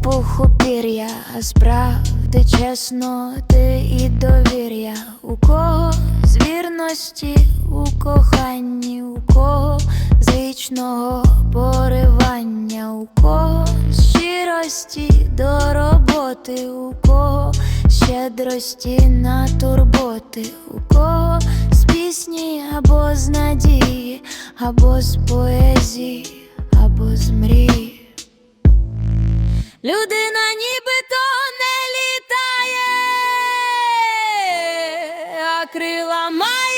Не з пуху пір'я, а з правди, чесноти і довір'я. У кого з вірності, у коханні, у кого з поривання, у кого з щирості до роботи, у кого щедрості на турботи, у кого з пісні або з надії, або з поезії, або з мрії. Людина нібито не літає, а крила має.